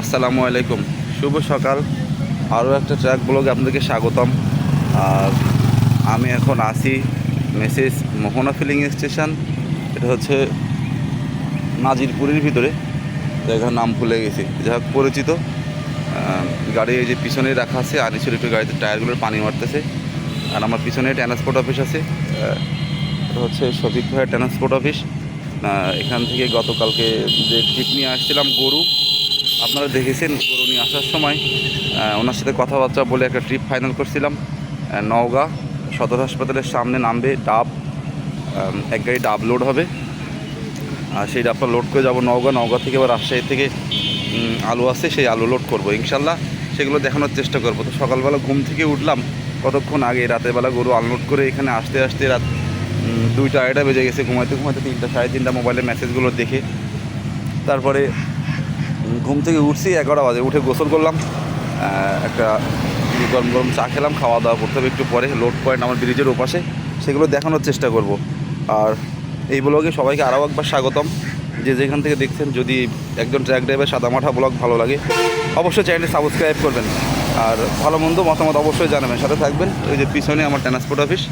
আসসালামু আলাইকুম। শুভ সকাল। আরও একটা ট্র্যাক ব্লগে আপনাদেরকে স্বাগতম। আর আমি এখন আসি মেসেজ মোহনা ফিলিং স্টেশন। এটা হচ্ছে নাজিরপুরের ভিতরে। জায়গার নাম ভুলে গেছি। যা হোক, পরিচিত। গাড়ি এই যে পিছনে রাখা আছে আর নিচের একটু গাড়িতে টায়ারগুলোর পানি মারতেছে। আর আমার পিছনে ট্রান্সপোর্ট অফিস আছে। এটা হচ্ছে শফিক ভাইয়ের ট্রান্সপোর্ট অফিস। এখান থেকে গতকালকে যে ট্রিপ নিয়ে আসছিলাম গরু আপনারা দেখেছেন গরু নিয়ে আসার সময় ওনার সাথে কথাবার্তা বলে একটা ট্রিপ ফাইনাল করছিলাম। নওগাঁ সদর হাসপাতালের সামনে নামবে, ডাব এক গাড়ি ডাব লোড হবে। আর সেই ডাবটা লোড করে যাব নওগাঁ নওগাঁ থেকে আবার রাজশাহী থেকে আলু আছে, সেই আলু লোড করব। ইনশাল্লাহ সেগুলো দেখানোর চেষ্টা করব। তো সকালবেলা ঘুম থেকে উঠলাম, কতক্ষণ আগে রাতের বেলা গরু আনলোড করে এখানে আসতে আসতে রাত দুইটা আড়াইটা বেজে গেছে, ঘুমাইতে ঘুমাইতে তিনটা, সাড়ে তিনটা মোবাইলে মেসেজগুলো দেখে। তারপরে ঘুম থেকে উঠছি, এগারোটা বাজে। উঠে গোসল করলাম একটা গরম গরম চা খেলাম, খাওয়া দাওয়া করতে হবে একটু পরে। লোড পয়েন্ট আমার ব্রিজের ওপাশে। সেগুলো দেখানোর চেষ্টা করব। আর এই ব্লগে সবাইকে আরও একবার স্বাগতম। যে যেখান থেকে দেখছেন, যদি একজন ট্র্যাক ড্রাইভার সাদামাঠা ব্লগ ভালো লাগে, অবশ্যই চ্যানেলটি সাবস্ক্রাইব করবেন। আর ভালো মন্দ মতামত অবশ্যই জানাবেন। সাথে থাকবেন ওই যে পিছনে আমার ট্রান্সপোর্ট অফিস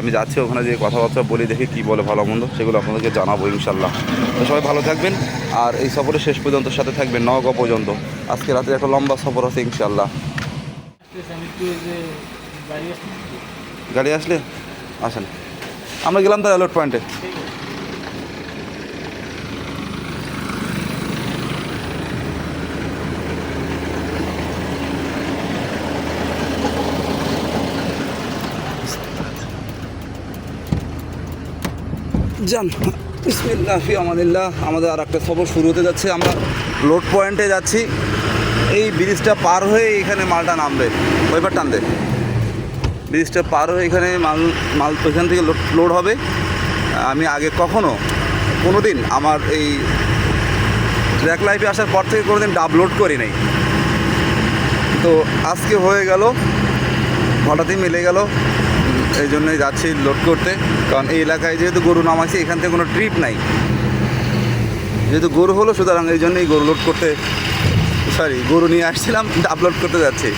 আমি যাচ্ছি ওখানে যে কথাবার্তা বলি, দেখি কী বলে ভালো মন্দ, সেগুলো আপনাদেরকে জানাব ইনশাল্লাহ। তো সবাই ভালো থাকবেন, আর এই সফরের শেষ পর্যন্ত সাথে থাকবেন নগাঁও পর্যন্ত। আজকে রাতে একটা লম্বা সফর আছে ইনশাল্লাহ। গাড়ি আসলে? আসেন। আমরা গেলাম তার অ্যালার্ট পয়েন্টে যান। বিসমিল্লাহ ফি আমাদিল্লাহ আমাদের আর একটা সফর শুরু হতে যাচ্ছে। আমরা লোড পয়েন্টে যাচ্ছি। এই ব্রিজটা পার হয়ে এখানে মালটা নামবে। ওইবার টানবে ব্রিজটা পার হয়ে এখানে মাল মাল এখান থেকে লোড হবে। আমি আগে কখনো কোনো দিন আমার এই ট্র্যাক লাইফে আসার পর থেকে কোনো দিন ডাব লোড করি নাই। তো আজকে হয়ে গেল। হঠাৎই মিলে গেল। এই জন্যই যাচ্ছি লোড করতে। কারণ এই এলাকায় যেহেতু গরু নামাইছে, এখান থেকে কোনো ট্রিপ নাই। যেহেতু গরু হলো, সুতরাং এই জন্যই গরু লোড করতে সরি গরু নিয়ে আসছিলাম ডাব লোড করতে যাচ্ছি।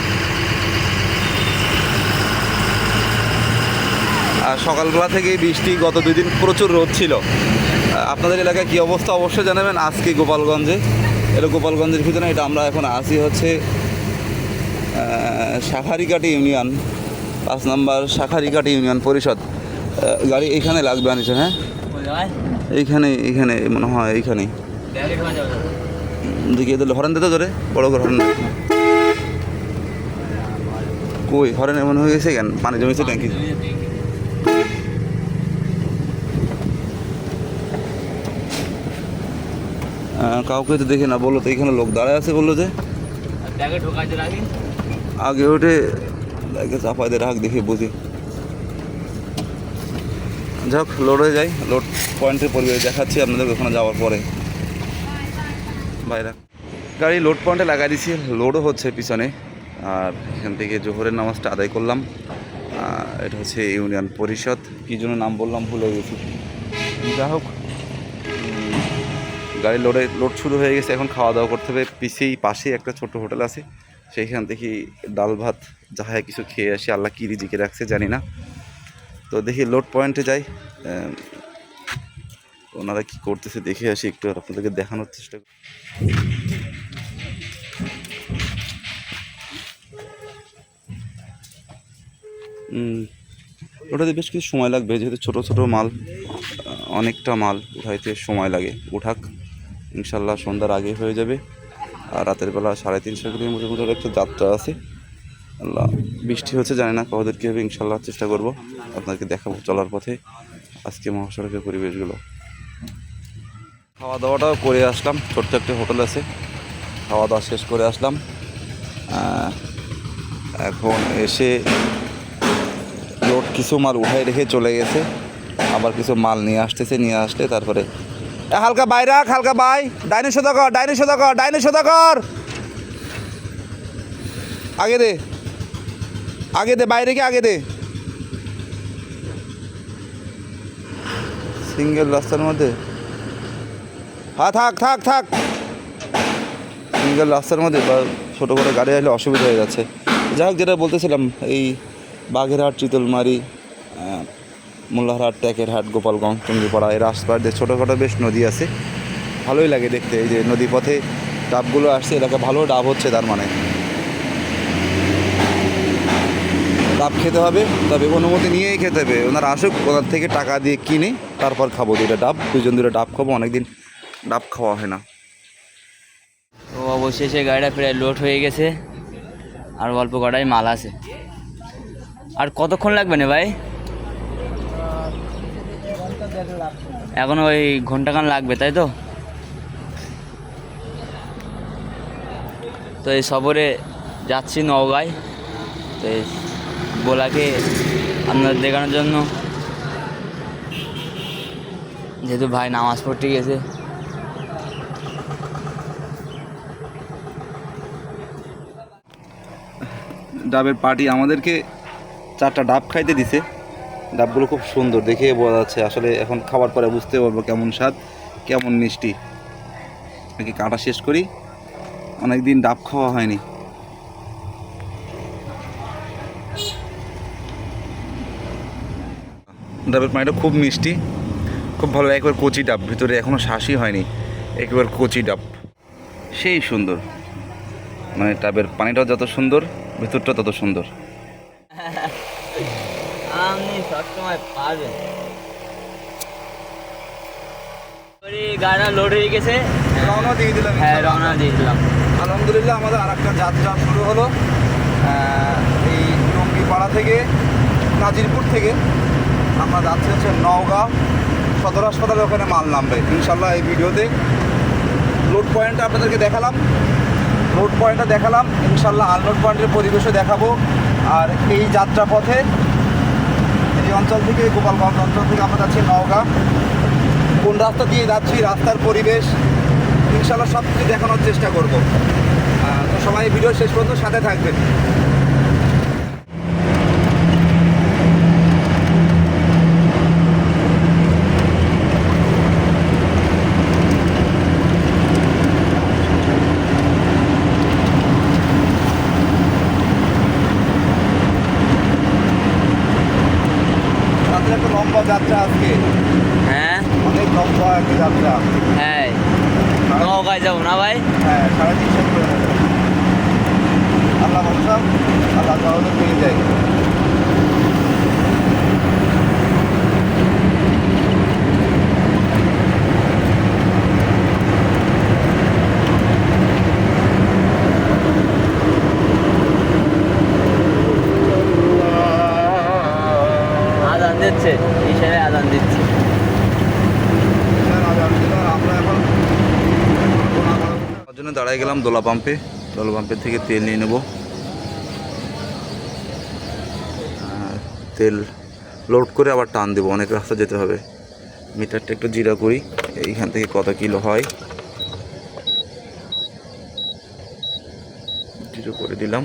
আর সকালবেলা থেকেই বৃষ্টি, গত দুই দিন প্রচুর রোদ ছিল। আপনাদের এলাকায় কী অবস্থা অবশ্যই জানাবেন আজকে গোপালগঞ্জে। এটা গোপালগঞ্জের ভিতরে, এটা আমরা এখন আসি হচ্ছে শাখারিকাটি ইউনিয়ন। পাঁচ নম্বর শাখারিকাটি ইউনিয়ন পরিষদ। গাড়ি এইখানে লাগবে আনিছেন হ্যাঁ? এইখানে এইখানে মনে হয় এইখানেই। দিকে দিলে হরেন দিতে ধরে বড় করে হরেন কই হরেন এমন হয়ে গেছে কেন? পানি জমেছে ট্যাঙ্কি কাউকে তো দেখি না বলল তো এখানে লোক দাঁড়ায় আছে বলল যে। আগে। ওঠে চাপাই দিয়ে রাখ দেখে বুঝি। যাক লোড হয়ে যায়। লোড পয়েন্টের পরিবেশ দেখাচ্ছি, আপনাদের ওখানে যাওয়ার পরে। বাইরে। গাড়ি লোড পয়েন্টে লাগাই দিছি লোডও হচ্ছে পিছনে। আর এখান থেকে জোহরের নামাজটা আদায় করলাম। এটা হচ্ছে ইউনিয়ন পরিষদ। কী জন্য নাম বললাম, ভুলে গেছি। যা হোক গাড়ি লোডে লোড শুরু হয়ে গেছে, এখন খাওয়া দাওয়া করতে হবে। পিছেই পাশেই একটা ছোট হোটেল আছে। সেইখান থেকে ডাল ভাত যাহা কিছু খেয়ে আসি। আল্লাহ কী রিজিকে রাখছে জানি না। তো দেখি লোড পয়েন্টে যাই। ওনারা কি করতেছে দেখে আসি একটু আপনাদেরকে দেখানোর চেষ্টা করি। ওটাতে বেশ কিছু সময় লাগবে। যেহেতু ছোট ছোট মাল অনেকটা মাল উঠাইতে সময় লাগে। উঠাক, ইনশাল্লাহ সন্ধ্যার আগে হয়ে যাবে। আর রাতের বেলা সাড়ে তিনশো কিলোমিটার মতো একটা যাত্রা আছে। আল্লাহ, বৃষ্টি হচ্ছে, জানি না কতদূর কী হবে ইনশাল্লাহ চেষ্টা করব আপনাকে দেখাবো চলার পথে আজকে মহাসড়কের পরিবেশগুলো। খাওয়া দাওয়াটাও করে আসলাম, ছোট্ট একটা হোটেল আছে। খাওয়া দাওয়া শেষ করে আসলাম। এখন এসে লোড কিছু মাল উঠাই রেখে চলে গেছে। আবার কিছু মাল নিয়ে আসতেছে, নিয়ে আসলে তারপরে হালকা বাই রাখ, হালকা বাই। ডাইনে সোদা কর, ডাইনে সোদা কর, ডাইনে সোদা কর। আগে দে। আগে দে, বাইরে কি আগে দে। সিঙ্গেল রাস্তার মধ্যে। হ্যাঁ থাক থাক থাক। সিঙ্গেল রাস্তার মধ্যে বা ছোটো করে গাড়ি আসলে অসুবিধা হয়ে যাচ্ছে। যাই হোক, যেটা বলতেছিলাম, এই বাঘেরহাট, চিতলমারি আহ, মোল্লারহাট ট্যাকেরহাট গোপালগঞ্জ টুঙ্গিপাড়া এই রাস্তার দিয়ে ছোটোখাটো বেশ নদী আছে ভালোই লাগে দেখতে। এই যে নদী পথে ডাবগুলো আসছে এলাকা ভালো ডাব হচ্ছে তার মানে। ডাব খেতে হবে তবে অনুমতি নিয়েই খেতে হবে। ওনারা আসুক ওনার থেকে টাকা দিয়ে কিনে তারপর খাব দুইটা ডাব। দুজন দুটো ডাব খাব অনেকদিন ডাব খাওয়া হয় না। তো অবশেষে গাড়িটা প্রায় লোড হয়ে গেছে আর অল্প কটাই মাল আছে। আর কতক্ষণ লাগবে না ভাই? এখন ওই ঘন্টাখান লাগবে, তাই তো? তো এই সফরে যাচ্ছি নওগাঁয়। তো এই বোলাকে আপনাদের দেখানোর জন্য। যেহেতু ভাই নামাজ পড়তে গেছে। ডাবের পার্টি আমাদেরকে চারটা ডাব খাইতে দিছে। ডাবগুলো খুব সুন্দর, দেখে বোঝা যাচ্ছে। আসলে এখন খাবার পরে বুঝতে পারব কেমন স্বাদ, কেমন মিষ্টি। নাকি কাটা শেষ করি? অনেক দিন ডাব খাওয়া হয়নি। ডাবের পানিটা খুব মিষ্টি। খুব ভালো একবার কচি ডাব, ভিতরে এখনও শ্বাসই হয়নি। একবার কচি ডাব। সেই সুন্দর। মানে ডাবের পানিটাও যত সুন্দর ভিতরটা তত সুন্দর। সবসময় পারবেন গাড়িটা লোড হয়ে গেছে। রওনা দিয়ে দিলাম হ্যাঁ রওনা দিয়ে দিলাম। আলহামদুলিল্লাহ আমাদের আর একটা যাত্রা শুরু হলো এই টঙ্গিপাড়া থেকে নাজিরপুর থেকে। আমরা যাচ্ছি হচ্ছে নওগাঁ সদর হাসপাতালে ওখানে মাল নামবে। ইনশাল্লাহ এই ভিডিওতে লোড পয়েন্টটা আপনাদেরকে দেখালাম। লোড পয়েন্টটা দেখালাম। ইনশাল্লাহ আনলোড পয়েন্টের পরিবেশও দেখাবো। আর এই যাত্রা পথে অঞ্চল থেকে, গোপালগঞ্জ অঞ্চল থেকে আমরা যাচ্ছি নওগাঁ। কোন রাস্তা দিয়ে যাচ্ছি, রাস্তার পরিবেশ, ইনশাল্লাহ সব কিছু দেখানোর চেষ্টা করব। তো সবাই ভিডিও শেষ পর্যন্ত সাথে থাকবেন রাত্রে একটা লম্বা যাত্রা আজকে। হ্যাঁ? অনেক লম্বা একটা যাত্রা। হ্যাঁ। নৌকায় যাব না ভাই? হ্যাঁ সাড়ে তিনশো কিলোমিটার। আল্লাহ ভরসা আল্লাহ তাহলে পেয়ে যায়। দাঁড়ায় গেলাম? দোলা পাম্পে। দোলা পাম্পের থেকে তেল নিয়ে নেব। তেল লোড করে আবার টান দেবো। অনেক রাস্তা যেতে হবে। মিটারটা একটু জিরা করি। এইখান থেকে কত কিলো হয়? জিরো করে দিলাম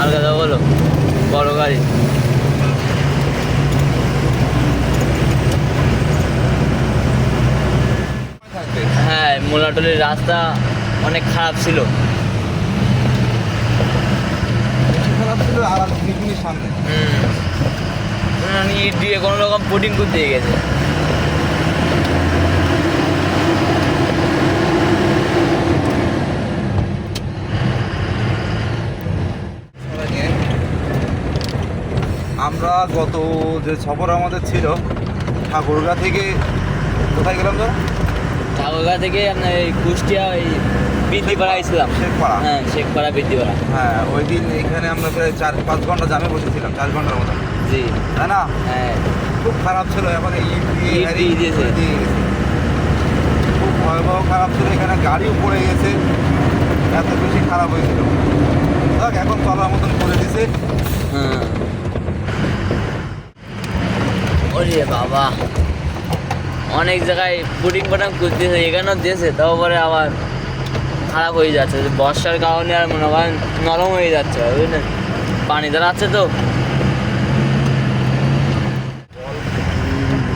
আর কথা বলো বড় গাড়ি হ্যাঁ মোলাটলির রাস্তা অনেক খারাপ ছিল। খারাপ ছিল আর সামনে। হুম। ইট দিয়ে কোনো রকম পুটিং করতে গেছে। আমরা গত যে সফর আমাদের ছিল ঠাকুরগা থেকে কোথায় গেলাম তো ঠাকুরগা থেকে আপনার এই কুষ্টিয়া ওই বৃদ্ধিপাড়া গেছিলাম শেখপাড়া। হ্যাঁ শেখপাড়া বৃদ্ধিপাড়া হ্যাঁ ওই দিন এখানে আমরা প্রায় চার পাঁচ ঘণ্টা জামে বসেছিলাম চার ঘণ্টার মতো। জি। তাই না? হ্যাঁ। খুব খারাপ ছিল এখন এই দিয়েছে। খুব ভয়াবহ খারাপ ছিল এখানে গাড়িও পড়ে গেছে। এত বেশি খারাপ হয়েছিল। দেখ এখন চলার মতন করে দিছে। হ্যাঁ। ওরে বাবা। অনেক জায়গায় পুডিং পাটাং করতেছে এখানেও দিয়েছে তাও পরে আবার খারাপ হয়ে যাচ্ছে বর্ষার কারণে আর মনে করেন নরম হয়ে যাচ্ছে বুঝলেন? পানি দাঁড়াচ্ছে তো।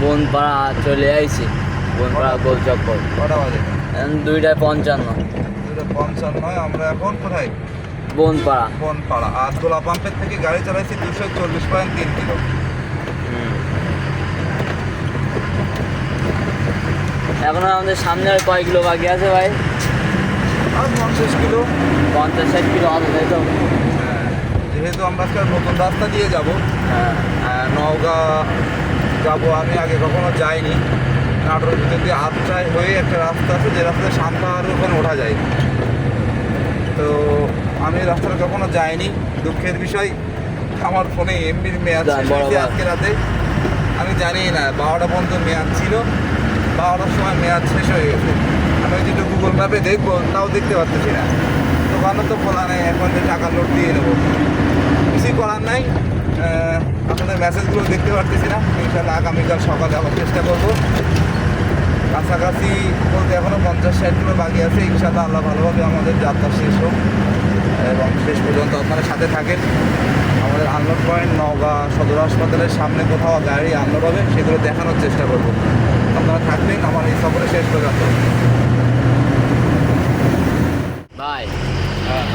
বনপাড়া চলে আইছি বনপাড়া গোল চক্কর দুইটায় পঞ্চান্ন। দুটো পঞ্চান্ন আমরা এখন কোথায়? বনপাড়া। বনপাড়া। আর তোলা পাম্পের থেকে গাড়ি চালাইছি দুশো চল্লিশ পয়েন্ট তিন কিলো। এখনও আমাদের সামনে আর কয় কিলো বাকি আছে ভাই? পঞ্চাশ কিলো। পঞ্চাশ ষাট কিলো আছে তাই তো? হ্যাঁ, যেহেতু আমরা আজকে নতুন রাস্তা দিয়ে যাব হ্যাঁ। নওগাঁ যাব আমি আগে কখনো যাইনি। নাটোর ভিতর দিয়ে আত্রায় হয়ে একটা রাস্তা আছে যে রাস্তায় সান্তাহার ওখানে ওঠা যায়। তো আমি রাস্তাটা কখনো যাইনি দুঃখের বিষয়। আমার ফোনে এমবির মেয়াদ। আজকে রাতে। আমি জানি না বারোটা পর্যন্ত মেয়াদ ছিল। বারোটার সময় মেয়াদ শেষ হয়ে গেছে। আমি যেটা গুগল ম্যাপে দেখব, তাও দেখতে পারতেছি না। দোকানও তো খোলা নেই এখন যে টাকা লোড দিয়ে নেব। কিছুই করার নাই। আপনাদের মেসেজগুলো দেখতে পারতেছি না। ইনশাল্লাহ আগামীকাল সকালে আবার চেষ্টা করব। কাছাকাছি বলতে এখনও পঞ্চাশ ষাট কিলো বাকি আছে। ইনশাল্লাহ আল্লাহ ভালোভাবে আমাদের যাত্রা শেষ হোক। এবং শেষ পর্যন্ত আপনারা সাথে থাকেন। আমাদের আনলোড পয়েন্ট নওগাঁ সদর হাসপাতালের সামনে কোথাও গাড়ি আনলোড হবে, সেগুলো দেখানোর চেষ্টা করব। আপনারা থাকবেন আমার এই সফরে শেষ পর্যন্ত ভাই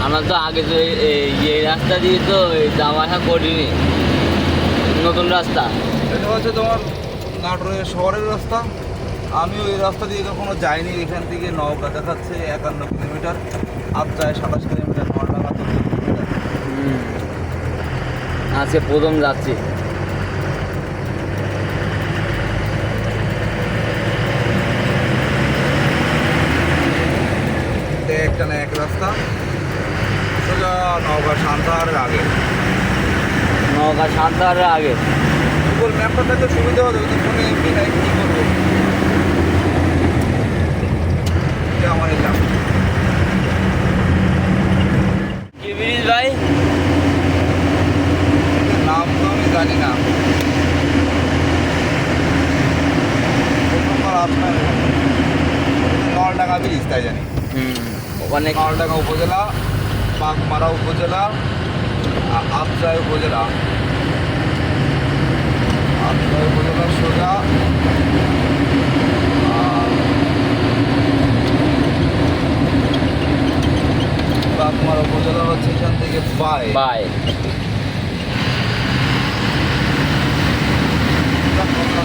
আমরা তো আগে তো এই- রাস্তা দিয়ে তো যাওয়া আসা করিনি। নতুন রাস্তা। এটা হচ্ছে তোমার নাটোরের শহরের রাস্তা। আমিও এই রাস্তা দিয়ে কখনো যাইনি। এখান থেকে নৌকা দেখাচ্ছে একান্ন কিলোমিটার আবচায় সাতাশ কিলোমিটার নলডাঙ্গা চল্লিশ কিলোমিটার। আজকে প্রথম যাচ্ছি এটা একটা না এক রাস্তা সোজা নৌকা সান্তাহারের আগে নৌকা সান্তাহারের আগে। গুগল ম্যাপটা থাকলে সুবিধা হবে কিন্তু ফোনে এমপি নাই কী করব? আমার এলাম কি ব্রিজ ভাই? নাম তো আমি জানি না। আপনার নলডাঙ্গা ব্রিজ তাই জানি। ওখানে নলডাঙ্গা উপজেলা বাগমারা উপজেলা আ- আত্রাই উপজেলা। আত্রাই উপজেলা সোজা। বাগমারা উপজেলা হচ্ছে এখান থেকে বাই। বাই।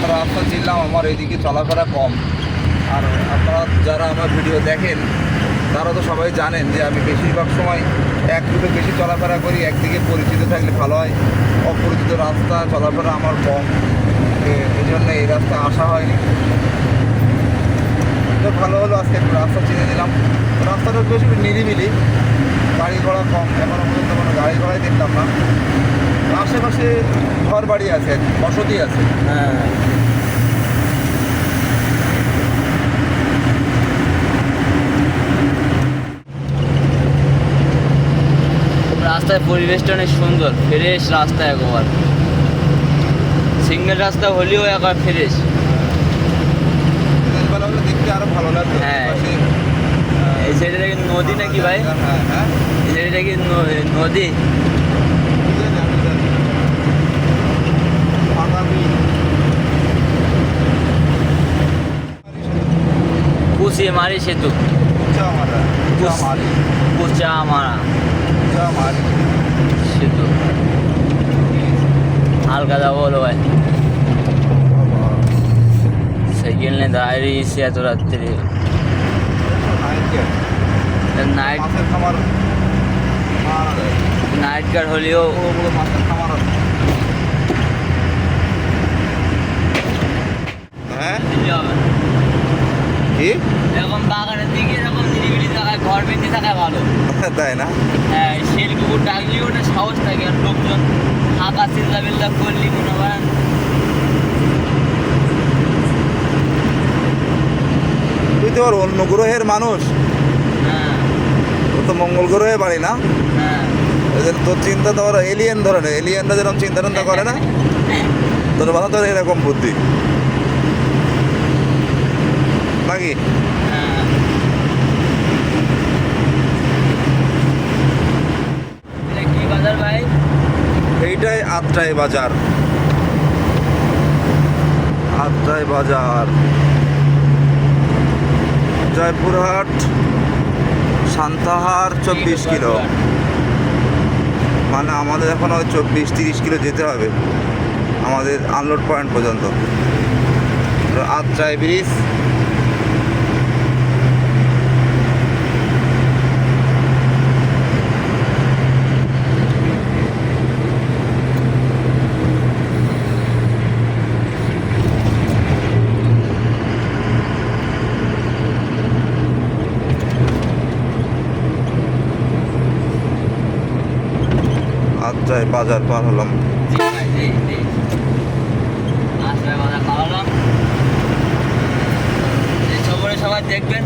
রাস্তা ছিলাম আমার এদিকে চলাফেরা কম। আর আপনারা যারা আমার ভিডিও দেখেন তারা তো সবাই জানেন যে আমি বেশিরভাগ সময় এক রুটে বেশি চলাফেরা করি, একদিকে পরিচিত থাকলে ভালো হয়, অপরিচিত রাস্তা, চলাফেরা আমার কম। এই জন্য এই রাস্তা আসা হয়নি। তো ভালো হলো, আজকে একটু রাস্তা চিনে দিলাম রাস্তাটা বেশ নিরিবিলি, গাড়ি ঘোড়া কম। এখনও পর্যন্ত কোনো গাড়ি ঘোড়াই দেখলাম না। আশেপাশে ঘর বাড়ি আছে, বসতি আছে। হ্যাঁ। রাস্তার পরিবেশটা অনেক সুন্দর ফ্রেশ রাস্তা একবার। সিঙ্গেল রাস্তা হলেও একবার ফ্রেশ দেখতে আরও ভালো লাগবে হ্যাঁ। এই সাইডে নদী নাকি ভাই? হ্যাঁ হ্যাঁ। এই সাইডে নদী। কুচি মারি সেতু। কুচা মারা সেতু হালকা যাব হলো ভাই। সাইকেল নিয়ে দাঁড়িয়ে এত রাত্রে। নাইট নাইট গার্ড হলেও। হ্যাঁ? দিতে হবে। না। কি? এরকম বাগানের দিকে এরকম নিরিবিলি জায়গায় ঘর বেঁধে থাকা ভালো। তাই না? হ্যাঁ কুকুর ওটা সাহস থাকে আর লোকজন। ফাঁকা চিল্লা বিল্লা করলি মনে তুই তো অন্য গ্রহের মানুষ। হ্যাঁ। ও তো মঙ্গল গ্রহে বাড়ি না? হ্যাঁ। তোর চিন্তা তো এলিয়েন ধরনের এলিয়েনরা যেরকম চিন্তা টিন্তা করে না তোর মাথা তোর এরকম বুদ্ধি। নাকি হ্যাঁ এইটাই আত্রাই বাজার। আত্রাই বাজার। জয়পুরহাট, সান্তাহার, চব্বিশ কিলো। মানে আমাদের এখন ওই চব্বিশ, তিরিশ কিলো যেতে হবে। আমাদের আনলোড পয়েন্ট পর্যন্ত। আত্রাই ব্রিজ আত্রাই বাজার পার হলাম। সবাই দেখবেন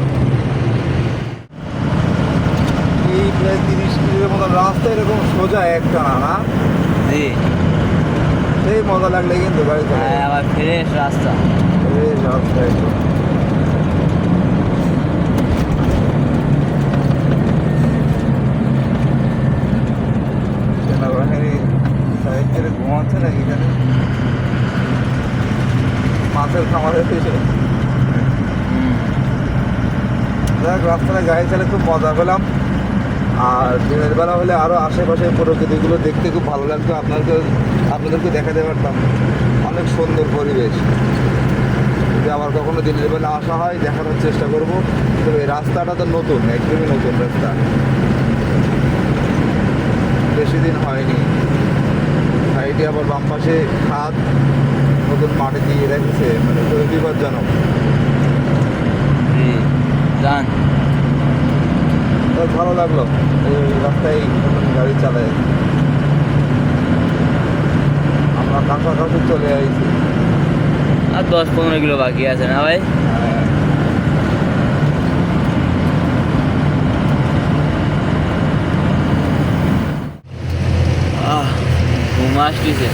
এই প্রায় তিরিশ কিলোর মতো রাস্তা এরকম সোজা একটা না? না জি। সেই মজা লাগলে কিন্তু চলে হ্যাঁ আবার ফ্রেশ রাস্তা। এই রাস্তা একদম সেনাবাহিনী সাহিত্যের ঘুমাচ্ছে নাকি এখানে মাছের খামার যাক রাস্তায় গাড়ি চালে খুব মজা পেলাম। আর দিনের বেলা হলে আরও আশেপাশের প্রকৃতিগুলো দেখতে খুব ভালো লাগতো। আপনাকে আপনাদেরকে দেখাতে পারতাম অনেক সুন্দর পরিবেশ। যদি আবার কখনো দিনের বেলা আসা হয়, দেখানোর চেষ্টা করব। তো এই রাস্তাটা তো নতুন, একদমই নতুন রাস্তা। বেশি দিন হয়নি। সাইডে আবার বাম পাশে খাদ। নতুন মাটি দিয়ে রেখেছে মানে খুবই বিপজ্জনক যান। ভালো লাগল। এই রাস্তায় গাড়ি চালায়। আমরা কাছাকাছি চলে আসছি আর দশ পনেরো কিলো বাকি আছে না ভাই? আহ ঘুম আসতেছে।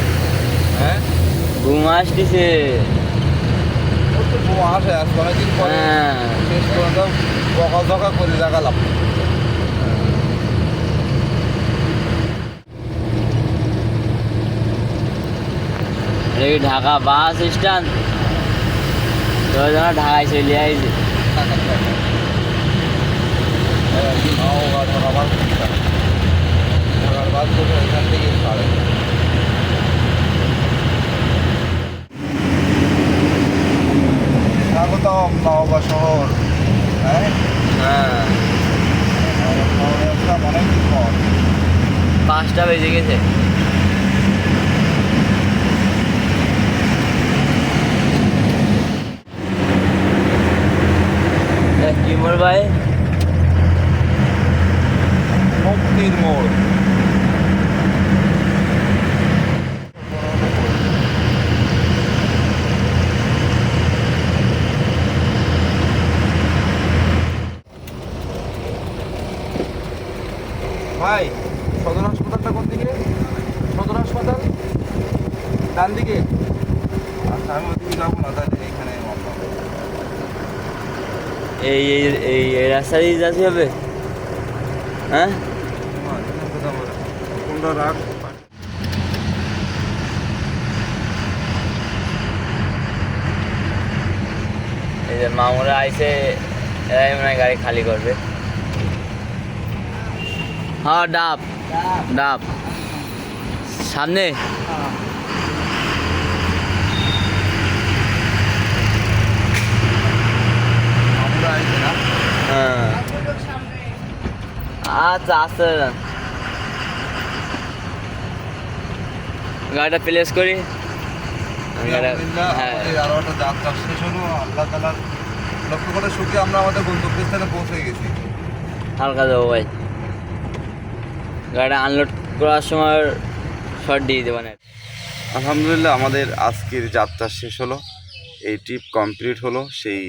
হ্যাঁ? ঘুম আসতেছে। ও তো বউ আসে আজ অনেকদিন পরে হ্যাঁ। শেষ পর্যন্ত বকা করে দেখালাম। কি ঢাকা বাস স্ট্যান্ড। তো যেন ঢাকায় চলে আইছে। স্বাগতম নওগাঁ শহর। হ্যাঁ? হ্যাঁ। অনেকদিন পর। পাঁচটা বেজে গেছে। কি মোর ভাই? মুক্তির মোড় ভাই সদর হাসপাতালটা কোন দিকে সদর হাসপাতাল ডান দিকে আচ্ছা আমি ওদিকে যাব না তাহলে এখানে এই এই এই এই রাস্তা দিয়ে যেতে হবে? হ্যাঁ? কোনটা রাখ এই যে মামুরা আইসে এরাই মনে গাড়ি খালি করবে। হ্যাঁ ডাব। ডাব। সামনে আমরা আইছি না হ্যাঁ আচ্ছা আসতে গাড়িটা প্লেস করি। আলহামদুলিল্লাহ হ্যাঁ। আমাদের যাত্রা শেষ হলো। আল্লাহ তালার লক্ষ্য করে সুখে আমরা আমাদের গন্তব্যস্থানে পৌঁছে গেছি। হালকা ভাই। গাড়িটা আনলোড করার সময় শর্ট দিয়ে দেবেন আলহামদুলিল্লাহ আমাদের আজকের যাত্রা শেষ হলো। এই ট্রিপ কমপ্লিট হলো। সেই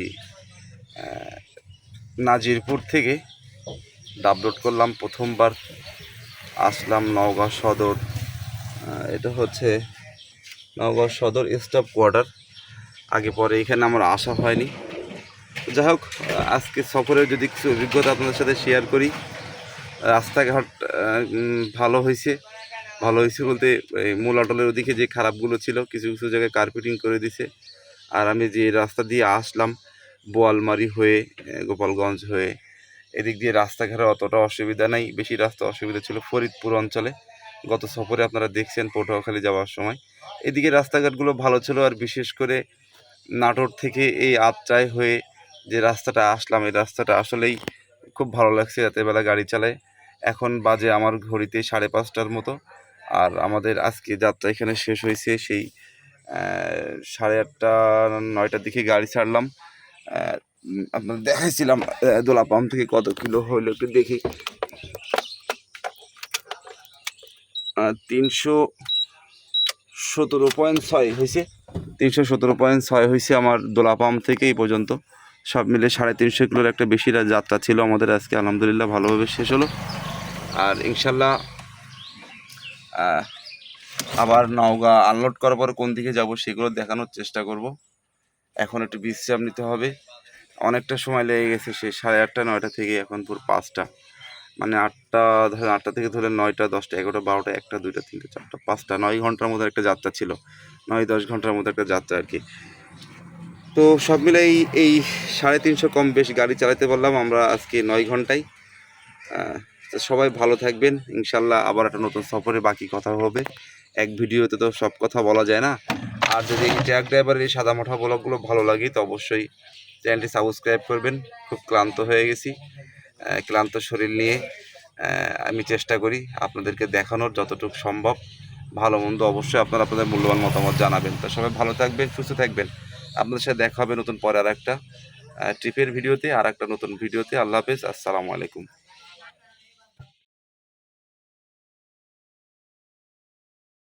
নাজিরপুর থেকে ডাবলোড করলাম, প্রথমবার আসলাম নওগাঁ সদর। এটা হচ্ছে নওগাঁ সদর স্টাফ কোয়ার্টার। আগে পরে এখানে আমার আসা হয়নি। যাই হোক, আজকে সফরের যদি কিছু অভিজ্ঞতা আপনাদের সাথে শেয়ার করি, রাস্তাঘাট ভালো হয়েছে। ভালো হয়েছে বলতে মূল অটলের ওদিকে যে খারাপগুলো ছিল, কিছু কিছু জায়গায় কার্পেটিং করে দিছে। আর আমি যে রাস্তা দিয়ে আসলাম বোয়ালমারি হয়ে গোপালগঞ্জ হয়ে, এদিক দিয়ে রাস্তাঘাটে অতটা অসুবিধা নাই। বেশি রাস্তা অসুবিধা ছিল ফরিদপুর অঞ্চলে। গত সফরে আপনারা দেখছেন পটুয়াখালী যাওয়ার সময়। এদিকে রাস্তাঘাটগুলো ভালো ছিল আর বিশেষ করে নাটোর থেকে এই আত্রায় হয়ে যে রাস্তাটা আসলাম, এই রাস্তাটা আসলেই খুব ভালো লাগছে। রাতেরবেলা গাড়ি চালায়। এখন বাজে আমার ঘড়িতে সাড়ে পাঁচটার মতো। আর আমাদের আজকে যাত্রা এখানে শেষ হয়েছে। সেই সাড়ে আটটা, নয়টার দিকে গাড়ি ছাড়লাম। আপনাদের দেখাইছিলাম দোলা পাম্প থেকে কত কিলো হইল একটু দেখি। তিনশো সতেরো পয়েন্ট ছয় হয়েছে। তিনশো সতেরো পয়েন্ট ছয় হয়েছে আমার দোলা পাম্প থেকে এই পর্যন্ত। সব মিলে সাড়ে তিনশো কিলোর একটা বেশি যাত্রা ছিল আমাদের আজকে। আলহামদুলিল্লাহ ভালোভাবে শেষ হলো। আর ইনশাল্লাহ আবার নওগাঁ আনলোড করার পর কোন দিকে যাব সেগুলো দেখানোর চেষ্টা করব। এখন একটু বিশ্রাম নিতে হবে। অনেকটা সময় লেগে গেছে সে সাড়ে আটটা, নয়টা থেকে এখন পুরো পাঁচটা। মানে আটটা, ধরেন আটটা থেকে ধরে নয়টা, দশটা, এগারোটা, বারোটা, একটা, দুইটা, তিনটা, চারটা, পাঁচটা, নয় ঘণ্টার মধ্যে একটা যাত্রা ছিল। নয়, দশ ঘণ্টার মধ্যে একটা যাত্রা আর কি। তো সব মিলে এই এই সাড়ে তিনশো কম বেশ গাড়ি চালাতে পারলাম আমরা আজকে নয় ঘন্টায়। সবাই ভালো থাকবেন। ইনশাল্লাহ আবার একটা নতুন সফরে বাকি কথা হবে। এক ভিডিওতে তো সব কথা বলা যায় না। আর যদি এই ট্র্যাক ড্রাইভারের এই সাদা মাঠা ব্লগগুলো ভালো লাগে, তো অবশ্যই চ্যানেলটি সাবস্ক্রাইব করবেন। খুব ক্লান্ত হয়ে গেছি ক্লান্ত শরীর নিয়ে আমি চেষ্টা করি আপনাদেরকে দেখানোর যতটুকু সম্ভব। ভালো মন্দ অবশ্যই আপনারা আপনাদের মূল্যবান মতামত জানাবেন। তো সবাই ভালো থাকবেন, সুস্থ থাকবেন। আপনাদের সাথে দেখা হবে নতুন পরে আর একটা ট্রিপের ভিডিওতে আর একটা নতুন ভিডিওতে। আল্লাহ হাফেজ, আসসালামু আলাইকুম।